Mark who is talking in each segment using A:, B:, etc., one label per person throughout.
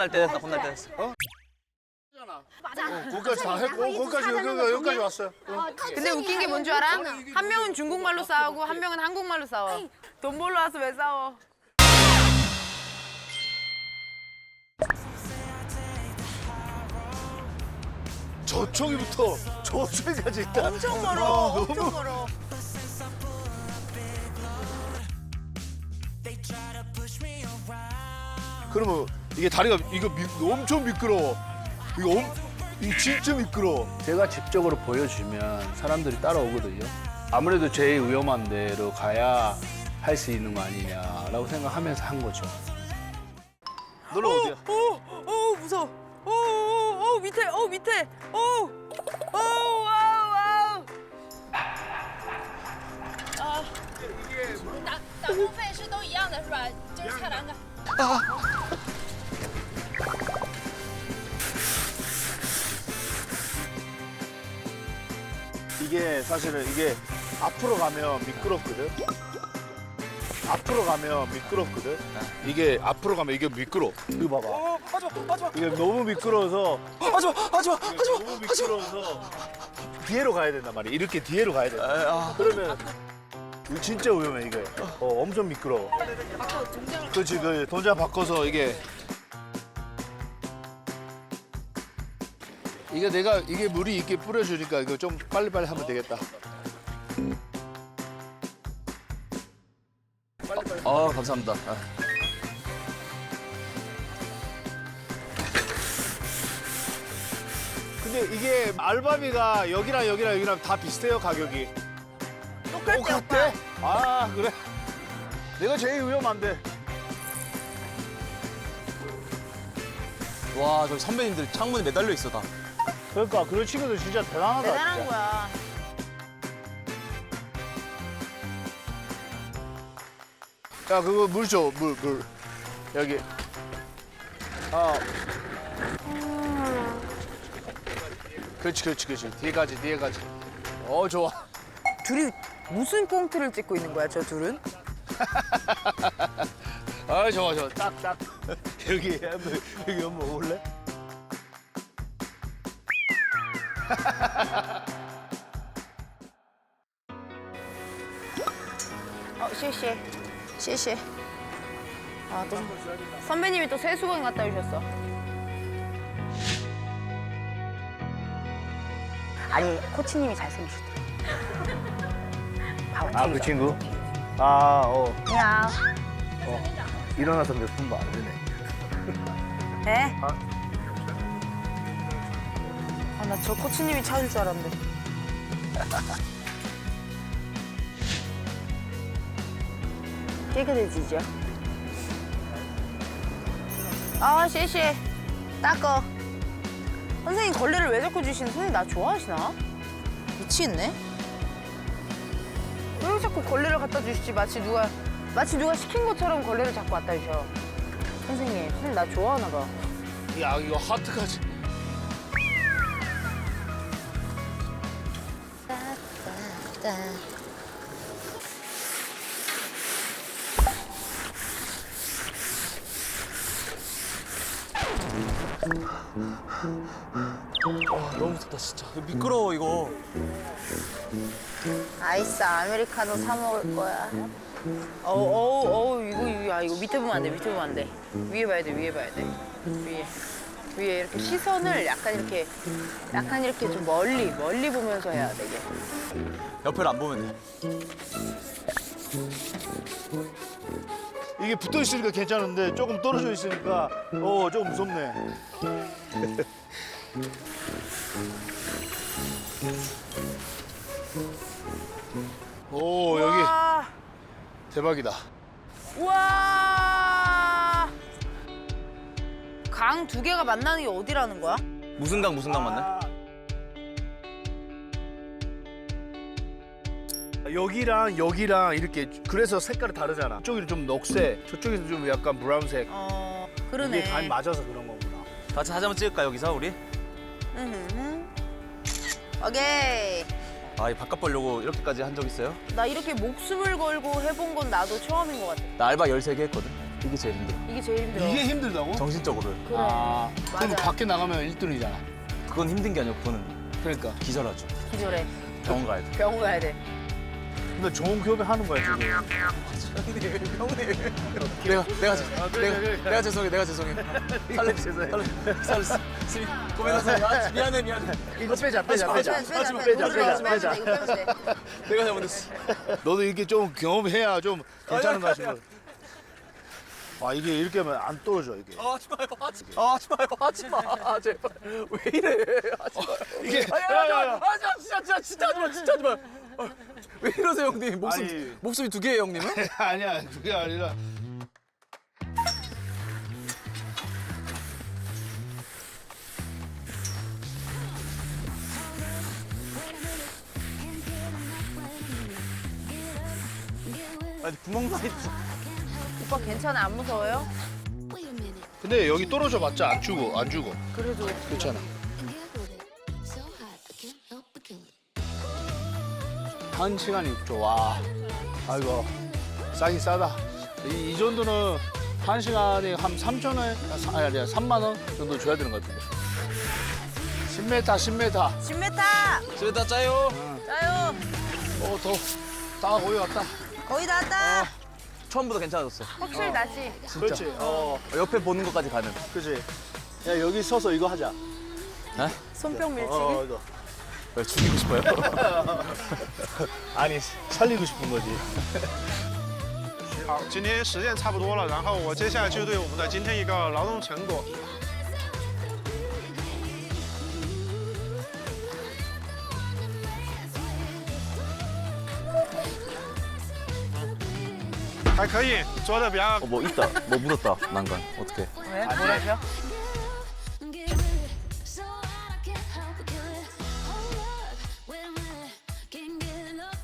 A: 혼날 때 됐다. 혼날 때 됐어.
B: 거기까지 다 했고 거기까지 여기까지, 여기까지 왔어요.
C: 근데 웃긴 게 뭔 줄 알아? 한 명은 중국말로 싸우고 한 명은 한국말로 싸워. 돈 벌러 와서 왜 싸워?
B: 저쪽이부터 저쪽까지 있다.
C: 엄청 멀어.
B: 아,
C: 엄청
B: 너무
C: 멀어.
B: 그러면 이게 다리가 이거 미, 엄청 미끄러워. 이거 엄, 이거 진짜 미끄러워.
D: 제가 직접으로 보여주면 사람들이 따라오거든요. 아무래도 제일 위험한 데로 가야 할 수 있는 거 아니냐라고 생각하면서 한 거죠.
B: 너는 어디야?
C: 오, 오 무서워. 오, 오, 오 밑에, 오 밑에, 오, 오, 와우, 와우.
E: 打打工费是都一样的，是吧？就是踩栏杆。
B: 이게 사실은 이게 앞으로 가면 미끄럽거든. 앞으로 가면 미끄럽거든. 이게 앞으로 가면 이게 미끄러. 이거 봐봐.
A: 하지 마, 하지 마,
B: 이게 너무 미끄러워서
A: 하지 마, 하지 마, 하지 마.
B: 너무 미끄러워서 뒤에로 가야 된단 말이야. 이렇게 뒤에로 가야 돼.
A: 아,
B: 그러면 이거 진짜 위험해 이게. 어 엄청 미끄러워. 그렇지 그 동작 바꿔서 이게 이게 내가 이게 물이 있게 뿌려주니까 이거 좀 빨리빨리 하면 되겠다.
A: 아 감사합니다. 아.
B: 근데 이게 알바비가 여기랑 여기랑 여기랑 다 비슷해요 가격이.
C: 똑같대,
B: 똑같대? 아 그래? 내가 제일 위험한데.
A: 와 저기 선배님들 창문에 매달려 있어 다.
B: 그러니까 그런 친구들 진짜 대단하다.
C: 대단한
B: 진짜.
C: 거야.
B: 야 그거 물 줘, 물, 물. 여기. 아. 그렇지, 그렇지, 그렇지. 뒤에 가지, 뒤에 가지. 어, 좋아.
C: 둘이 무슨 꽁트를 찍고 있는 거야, 저 둘은?
B: 아, 좋아, 좋아. 딱, 딱. 여기, 한번, 여기 한번 올래?
C: 어, 실시. 실시. 아, 또 선배님이 또 세수건 갖다 주셨어. 아니, 코치님이 잘생기셨다.
B: 아, 그 친구? 아, 어.
C: 야, 어.
B: 일어나서 몇 분도 안 되네.
C: 네? 아. 나 저 코치님이 찾을 줄 알았는데. 깨끗해지죠? 아,谢谢. 닦어. 선생님 걸레를 왜 자꾸 주시는? 선생님 나 좋아하시나? 미치겠네. 왜 자꾸 걸레를 갖다 주시지? 마치 누가 마치 누가 시킨 것처럼 걸레를 자꾸 갖다 주셔. 선생님, 선생님 나 좋아하나 봐.
B: 야, 이거 하트까지.
A: 와 너무 무섭다 진짜. 이거 미끄러워 이거.
C: 아이스 아메리카노 사 먹을 거야. 어우 어우 어우 이거 이거 아 이거 밑에 보면 안 돼. 밑에 보면 안 돼. 위에 봐야 돼. 위에 봐야 돼. 위에 위에 이렇게 시선을 약간 이렇게 약간 이렇게 좀 멀리 멀리 보면서 해야 되게.
A: 옆을 안 보면 돼.
B: 이게 붙어 있으니까 괜찮은데 조금 떨어져 있으니까 어, 조금 무섭네. 오, 여기
C: 와
B: 대박이다.
C: 우와. 강 두 개가 만나는 게 어디라는 거야?
A: 무슨 강 무슨 강 맞나?
B: 여기랑 여기랑 이렇게 그래서 색깔이 다르잖아. 저쪽이 좀 녹색, 저쪽이 좀 약간 브라운색.
C: 어
B: 이게
C: 그러네.
B: 간 맞아서 그런 거구나.
A: 같이 사진 한번 찍을까 여기서 우리?
C: 으흠. 오케이.
A: 아이 바깥 보려고 이렇게까지 한 적 있어요?
C: 나 이렇게 목숨을 걸고 해본 건 나도 처음인 것 같아.
A: 나 알바 13개 했거든. 이게 제일 힘들어.
C: 이게 제일 힘들어.
B: 이게 힘들다고?
A: 정신적으로.
C: 그래.
B: 아, 그럼
C: 맞아.
B: 밖에 나가면 1등이잖아.
A: 그건 힘든 게 아니고 그거는
B: 그러니까.
A: 기절하죠.
C: 기절해.
A: 병원 가야 돼.
C: 병원 가야 돼.
F: 근데 좋은 교배 하는 거야 지금.
A: 형님, 형님. 내가 내가 죄- 내가 내가 죄송해. 내가 죄송해. 살려 죄송해. 살려. 스미. 고민하세요. 아, 미안해 미안해.
F: 이거 빼자 빼자 빼자.
C: 빼자, 빼자,
F: 빼자 빼자
C: 빼자,
F: 빼자.
A: 내가 잘못했어.
F: 너도 이렇게 좀 경험해야 좀 괜찮은 거 싶어. 아 이게 이렇게 하면 안 떨어져 이게.
A: 아, 하지 마요. 하지 마. 하지 마요. 하지 마. 제발. 왜 이래? 하지 마.
F: 이게
A: 아니, 하지 마. 하지 마. 진짜 진짜 진짜 하지 마. 진짜 하지 마. 아, 왜 이러세요, 형님? 목소리
F: 아니.
A: 목소리 두 개예요, 형님은?
F: 아니야 그게 아니라.
A: 아니, 구멍 나 있어.
C: 오빠 괜찮아? 안 무서워요?
F: 근데 여기 떨어져 봤자 안 죽어 안 죽어.
C: 그래도
F: 괜찮아.
B: 한 시간이 좋아. 아이고, 싸긴 싸다. 이, 이 정도는 한 시간에 한 3천 원, 아니, 아니, 3만 원 정도 줘야 되는 것 같은데. 10m, 10m.
C: 10m!
A: 저기다 짜요.
C: 짜요!
B: 어, 더. 딱 거기 왔다.
C: 거의 다 왔다!
A: 처음보다 괜찮아졌어.
C: 확실히 낫지?
F: 그렇지. 어
A: 옆에 보는 것까지 가는.
F: 그렇지. 야 여기 서서 이거 하자.
C: 손뼉 밀치기?
F: 어 이거.
A: 왜 죽이고 싶어요?
F: 아니 살리고 싶은 거지.
G: 好，今天实践差不多了，然后我接下来就对我们的今天一个劳动成果。 还可以，做的比较
A: 어, 뭐 있다. 뭐 묻었다. 난간. 어떻게?
C: 왜? 뭐라고요?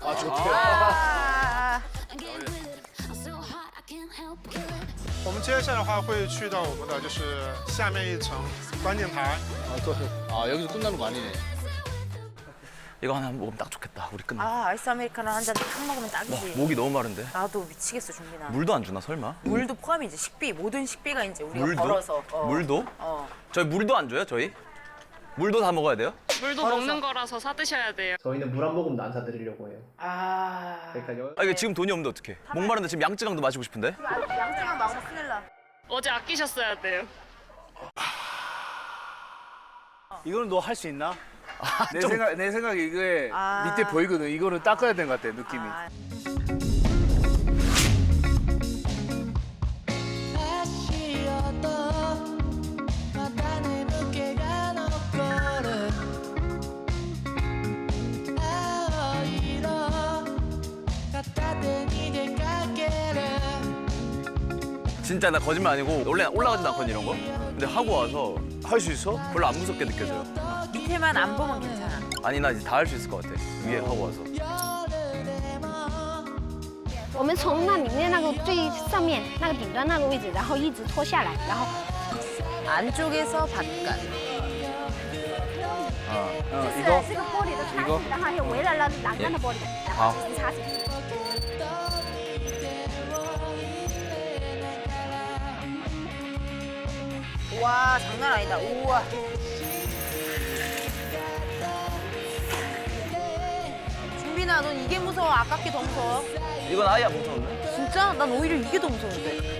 F: 아 좋대.
C: 아,
G: 我们接下来的话会去到我们的就是下面一层观景台。
B: 아, 또. 아, 여기서 끝나는 거 아니네.
A: 이거 하나 먹으면 딱 좋겠다. 우리 끝나.
C: 아 아이스 아메리카노 한 잔 딱 먹으면 딱이지.
A: 목이 너무 마른데.
C: 나도 미치겠어 준비나.
A: 물도 안 주나 설마?
C: 물도 포함이지 식비 모든 식비가 이제 우리가
A: 물도?
C: 벌어서. 어.
A: 물도?
C: 어.
A: 저희 물도 안 줘요, 저희? 물도 다 먹어야 돼요?
H: 물도 먹는 거라서 사 드셔야 돼요.
I: 저희는 물 한 모금도 안 사드리려고 해요.
C: 아.
I: 그러니까 여-
A: 아, 이거 지금 돈이 없는데 어떡해. 목마른데 지금 양쯔강도 마시고 싶은데?
C: 먹으면 큰일 나.
H: 어제 아끼셨어야 돼요.
B: 이거는 너 할 수 있나? 내 생각 내 생각에 이게
C: 아.
B: 밑에 보이거든. 이거는 닦아야 되는 것 같아 느낌이.
C: 아,
A: 진짜 나 거짓말 아니고 원래 올라가지도 않거든 이런 거. 근데 하고 와서
F: 할 수 있어?
A: 별로 안 무섭게 느껴져요.
C: 밑에만 안 보면 괜찮아.
A: 아니 나 이제 다 할 수 있을 것 같아. 위에 하고 와서.
J: 我们从那里面那个最上面那个顶端那个位置，然后一直拖下来，然后
C: 안쪽에서 바깥.
A: 아,
J: 就是
B: 이거
J: 这个玻璃的叉子，然后还有围了了栏杆的玻璃，然后这是叉子。
C: 와 장난 아니다. 우와. 준빈아 넌 이게 무서워? 아깝게 더 무서워?
A: 이건 아예 안 무서운데?
C: 진짜? 난 오히려 이게 더 무서운데.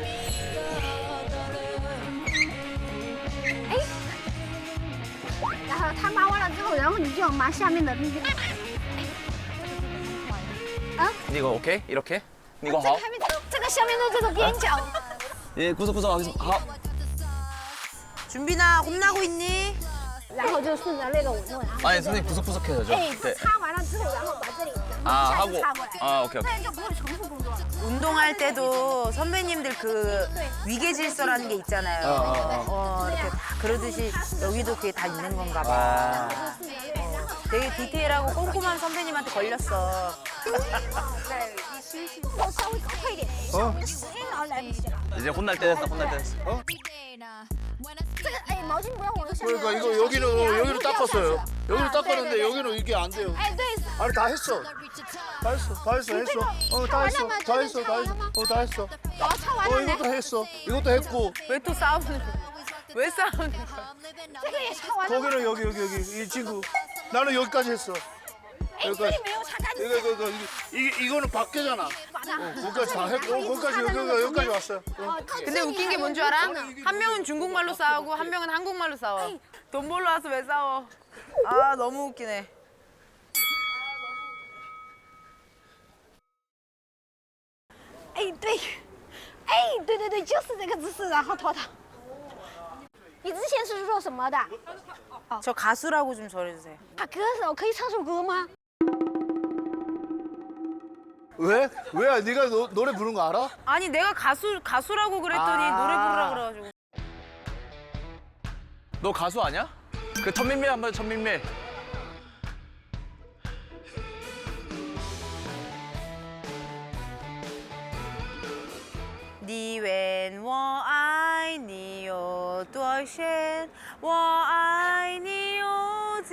J: 然后它抹完了之后，然后你就要抹下面的那个。
A: 이거 오케이? 이렇게? 이거
J: 这
A: 하?
J: 个还没走，这个下面的这个边角。
A: 예, 구석구석 하겠습니다. 하.
C: 준빈아 혼나고 있니?
J: 然后就顺着那个纹路，然后
A: 아니 선생님 구석구석 해야죠.
J: 哎，
A: 네.
J: 擦完了之后，然后把这里
A: 아
J: 下
A: 하고
J: 就擦过来，
A: 아 오케이
J: 这
A: 오케이.
J: 样就不会重复工作了。
C: 운동할 때도 선배님들 그 위계 질서라는 게 있잖아요. 어, 이렇게 다 그러듯이 여기도 그게 다 있는 건가 봐. 어, 되게 디테일하고 꼼꼼한 선배님한테 걸렸어.
J: 我稍微快一点，像我们时间然后来不及了。
A: 이제 혼날 때 됐다. 혼날 때 됐어.
J: 这 아니 머진 뭐야 오늘
F: 그러니까 이거 여기는 어, 여기로 닦았어요. 여기로 닦았는데 여기는 이게 안 돼요.
J: 아니 또 있어.
B: 아니 다 했어. 다 했어. 다 했어. 했어. 어, 다 했어. 다 했어. 다 했어. 어, 다 했어.
J: 아차
B: 어,
J: 왔는데.
B: 이것도 했어. 이것도 했고.
C: 왜 또 싸우는 거야? 왜 싸우는 거야?
J: 세상에 차 왔는데.
B: 거기는 여기 여기 여기 이 친구. 나는 여기까지 했어.
J: 여기까지.
B: 이거 이거 이거. 이거는 밖에잖아. 어, 거기까지 다 했고 어, 거기까지 여기 여기 여기까지 왔어요. 어.
J: 哦，靠
C: 근데 웃긴 게 뭔 줄 알아? 한 명은 중국말로 싸우고 한 명은 한국말로 싸워. 돈 벌러 와서 왜 싸워? 아 너무 웃기네.
J: 哎，对，哎，对对对，就是这个姿势，然后脱逃。你之前是做什么的？
C: 저 가수라고 좀 전해주세요.
J: 啊，歌手可以唱首歌吗？
B: 왜? 왜? 네가 노, 노래 부르는 거 알아?
C: 아니 내가 가수 가수라고 그랬더니
B: 아.
C: 노래 부르라 그래가지고.
A: 너 가수 아니야? 그 천민매 한번 천민매.
C: 니 웬, 워, 아이, 니요, 뚜어, 쉔, 워, 아이, 니요. 有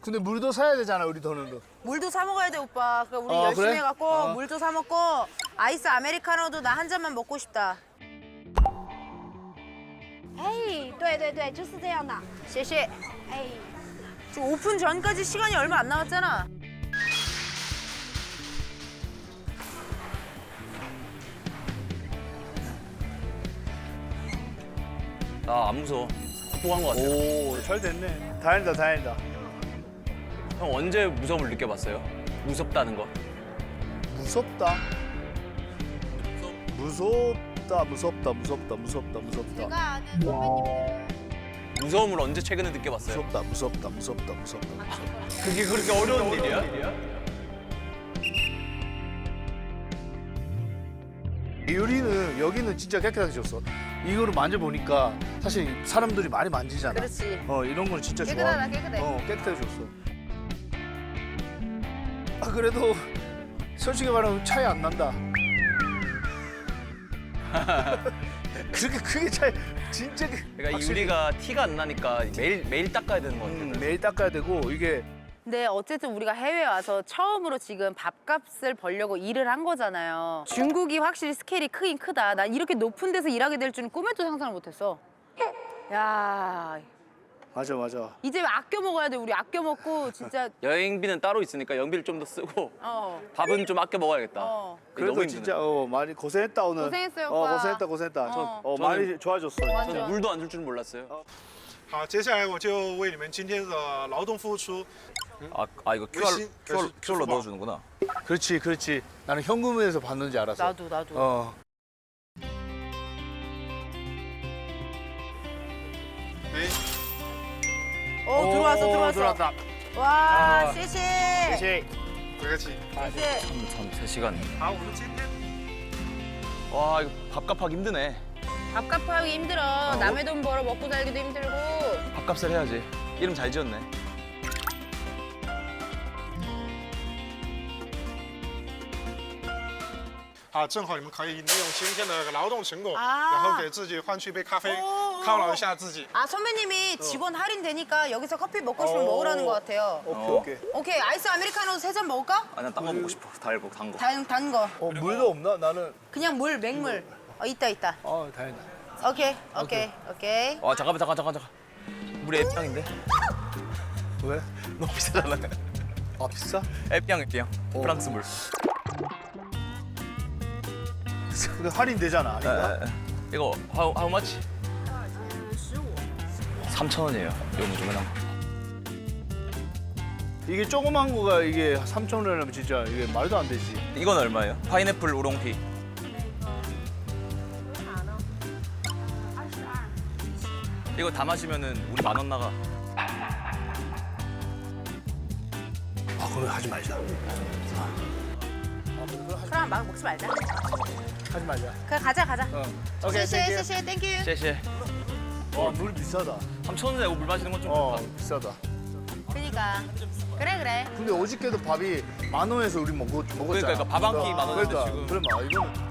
B: 근데 물도 사야 되잖아 우리 돈은.
C: 물도 사 먹어야 돼 오빠. 그러니까 우리
B: 어,
C: 열심히
B: 그래?
C: 해갖고
B: 어.
C: 물도 사 먹고 아이스 아메리카노도 나 한 잔만 먹고 싶다.
J: 哎，对对对，就是这样的。
C: 谢谢.
J: 哎，
C: 지금 오픈 전까지 시간이 얼마 안 남았잖아.
A: 나 안 무서워. 극복한 것 같아.
B: 오잘 됐네. 다행이다 다행이다.
A: 형 언제 무서움을 느껴봤어요? 무섭다는 거.
B: 무섭다. 무섭다 무섭다 무섭다 무섭다 무섭다
J: 제가 아는 선배님
A: 무서움을 언제 최근에 느껴봤어요?
B: 무섭다 무섭다 무섭다 무섭다 무섭다.
A: 그게 그렇게 어려운 일이야?
B: 유리는 여기는 진짜 깨끗하게 줬어. 이거를 만져보니까 사실 사람들이 많이 만지잖아.
C: 그렇지.
B: 어 이런 거는 진짜 좋아.
C: 깨끗하다 깨끗해.
B: 어 깨끗하게 줬어. 아 그래도 솔직히 말하면 차이 안 난다. 그렇게 크게 차이 진짜 그-
A: 그러니까 이
B: 확실히,
A: 유리가 티가 안 나니까 매일 매일 닦아야 되는 것 같아.
B: 음, 매일 닦아야 되고 이게
C: 근데 어쨌든 우리가 해외 와서 처음으로 지금 밥값을 벌려고 일을 한 거잖아요. 중국이 확실히 스케일이 크긴 크다. 난 이렇게 높은 데서 일하게 될 줄은 꿈에도 상상을 못했어. 야
B: 맞아 맞아.
C: 이제 아껴 먹어야 돼. 우리 아껴 먹고 진짜
A: 여행비는 따로 있으니까 연비를 좀 더 쓰고
C: 어.
A: 밥은 좀 아껴 먹어야겠다.
C: 어.
B: 그래도
A: 너무
B: 진짜
A: 힘드네.
B: 어 많이 고생했다 오늘.
C: 고생했어요,
B: 어
C: 오빠.
B: 고생했다 고생했다.
C: 어.
B: 어,
A: 저는-
B: 많이 좋아졌어.
C: 완전.
A: 저는 물도 안 줄 줄 몰랐어요.
G: 好，接下来我就为你们今天的劳动付出
A: 아, 아 이거 QR,
G: 외신,
A: QR,
G: 외신,
A: QR로
G: 주먹.
A: 넣어주는구나.
B: 그렇지 그렇지. 나는 현금에서 받는지 알았어.
C: 나도 나도.
B: 어.
C: 어 들어왔어 들어왔어.
B: 들어왔다.
C: 와谢谢
B: 시
G: 不客气。
C: 谢谢。
A: 참, 참 3시간.
G: 好，我们今天
A: 와 이거 밥값하기 힘드네.
C: 밥값 하기 힘들어. 남의 돈 벌어 먹고 살기도 힘들고.
A: 밥값을 해야지. 이름 잘 지었네.
G: 好，正好你们可以利用今天的劳动成果，
C: 啊
G: 然后给自己换取一杯咖啡， 犒劳一下自己。
C: 아 선배님이 직원 할인 되니까 여기서 커피 먹고 싶으면 먹으라는 것 같아요.
B: 오케이 오케이.
C: 오케이 아이스 아메리카노 세 잔 먹을까?
A: 아, 난 딴 거 먹고 싶어. 달고 단 거.
C: 단, 단 거.
B: 어 물도 없나? 나는
C: 그냥 물 맹물. 어 있다 있다.
B: 어 다행이다.
C: 오케이 오케이 오케이.
A: 와 잠깐만 잠깐 잠깐 잠깐. 물이 앱향인데?
B: 왜?
A: 너무 비싸잖아.
B: 아 비싸?
A: 앱향 앱향. 프랑스 물.
B: 근데 할인 되잖아. 아닌가?
A: 에, 에. 이거 how, how much? 3,000원이에요. 이거 무조건 한 거.
B: 이게 조그만 거가 이게 3천 원이라면 진짜 이게 말도 안 되지.
A: 이건 얼마예요? 파인애플 우롱피. 이거 다 마시면은 우리 만 원 나가.
B: 아 그러면 하지 말자.
C: 그럼 막 먹지 말자.
B: 하지 말자.
C: 그 가자 가자.
B: 어. 오케이,
C: 쉐쉐 땡큐.
A: 쉐쉐.
B: 와, 물 비싸다.
A: 3천 원 내고 물 마시는 건 좀.
B: 어, 비싸다.
C: 그러니까 그래 그래.
B: 근데 어저께도 밥이 만 원에서 우리 먹, 먹었잖아.
A: 그러니까, 그러니까 밥한 끼만 원인데
B: 그러니까,
A: 지금.
B: 그러면 아, 이거는